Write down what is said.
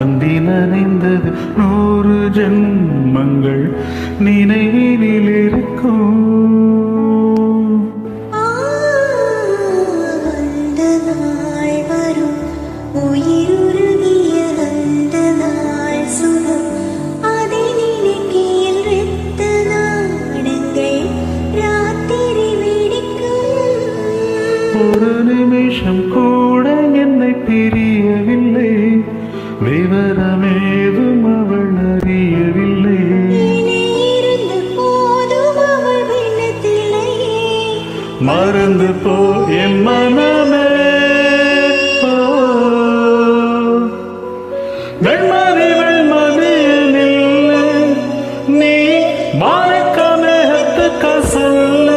அந்தி நனைந்தது நூறு ஜென்மங்கள் நினைவினில் இருக்கும். அந்த நாள் வரும் விவரமேதும் அவள் அறியவில்லை. மறந்து போ என் மனமே வெண்மதி வெண்மதி நீ மாறக்காமே கசல்ல